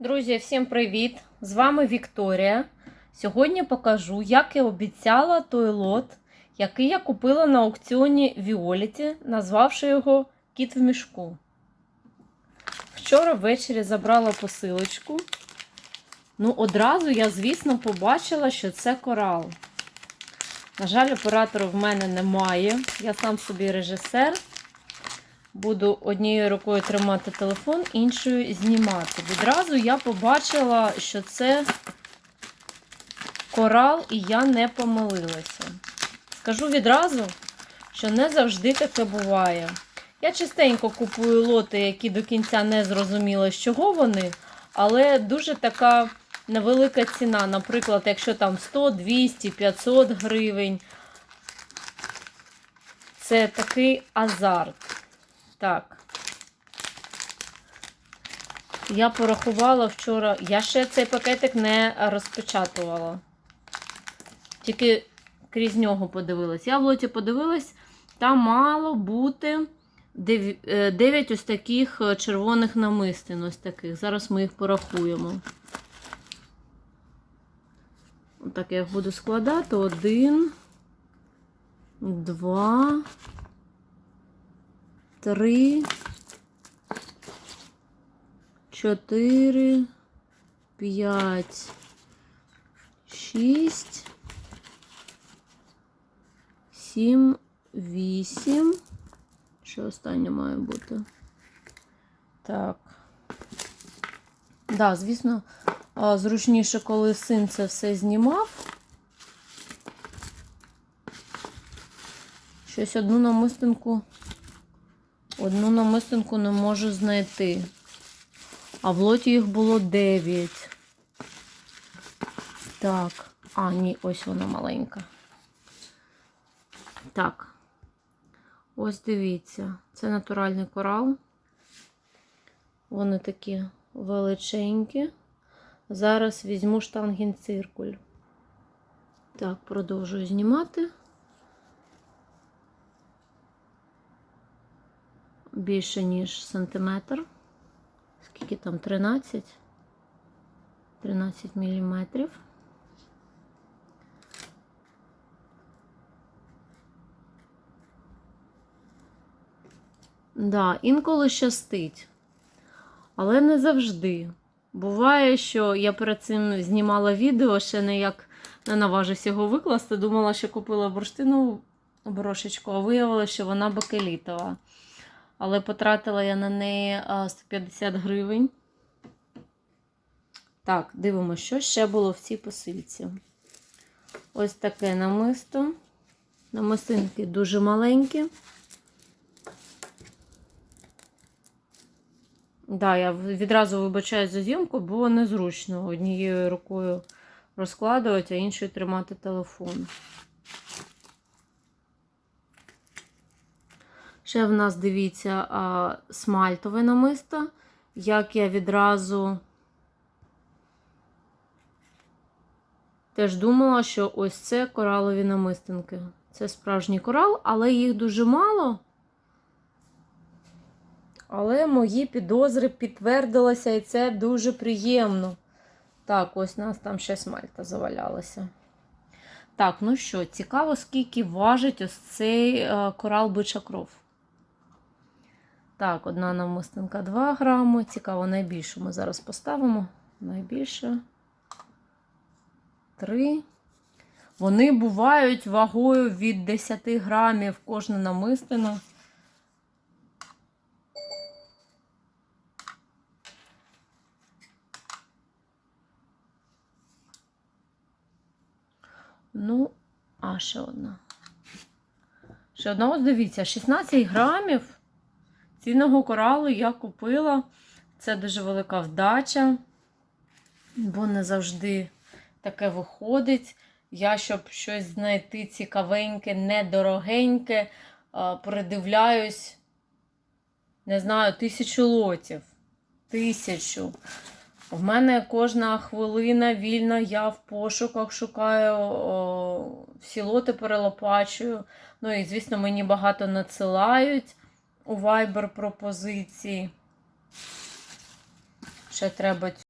Друзі, всім привіт! З вами Вікторія. Сьогодні покажу, як і обіцяла той лот, який я купила на аукціоні Віоліті, назвавши його Кіт в мішку. Вчора ввечері забрала посилочку. Ну, одразу я, звісно, побачила, що це корал. На жаль, оператору в мене немає. Я сам собі режисер. Буду однією рукою тримати телефон, іншою знімати. Відразу я побачила, що це корал, і я не помилилася. Скажу відразу, що не завжди таке буває. Я частенько купую лоти, які до кінця не зрозуміла, з чого вони, але дуже така невелика ціна. Наприклад, якщо там 100, 200, 500 гривень. Це такий азарт. Так. Я порахувала вчора. Я ще цей пакетик не розпечатувала. Тільки крізь нього подивилась. Я в лоті подивилась, там мало бути 9 ось таких червоних намистин. Ось таких. Зараз ми їх порахуємо. Отак я їх буду складати. Один, два три, чотири, п'ять, шість, сім, вісім. Що останнє має бути? Так. Да, звісно, зручніше, коли син це все знімав. Щось одну намистинку. Одну намистинку не можу знайти. А в лоті їх було 9. Так. А, ні, ось вона маленька. Так. Ось дивіться. Це натуральний корал. Вони такі величенькі. Зараз візьму штангенциркуль. Так, продовжую знімати. Більше, ніж сантиметр. Скільки там? 13? 13 міліметрів. Да, інколи щастить. Але не завжди. Буває, що я перед цим знімала відео, ще не як не наважуся його викласти. Думала, що купила бурштину брошечку, а виявилося, що вона бакелітова але потратила я на неї 150 гривень. Так, дивимося, що ще було в цій посильці. Ось таке намисто. Намистинки дуже маленькі. Да, я відразу вибачаю за зйомку, бо незручно однією рукою розкладувати, а іншою тримати телефон. Ще в нас, дивіться, смальтове намисто, як я відразу теж думала, що ось це коралові намистинки. Це справжній корал, але їх дуже мало. Але мої підозри підтвердилися, і це дуже приємно. Так, ось у нас там ще смальта завалялася. Так, ну що, цікаво, скільки важить ось цей е, корал бича кров. Так, одна намистинка 2 грами. Цікаво, найбільшу ми зараз поставимо. Найбільше 3. Вони бувають вагою від 10 грамів кожна намистина. Ну, а ще одна. Ще одна, ось дивіться, 16 грамів. Цінного коралу я купила. Це дуже велика вдача, бо не завжди таке виходить. Я, щоб щось знайти цікавеньке, недорогеньке, передивляюсь, не знаю, тисячу лотів. Тисячу. В мене кожна хвилина вільна, я в пошуках шукаю, о, всі лоти перелопачую. Ну і, звісно, мені багато надсилають у Viber пропозиції. Ще треба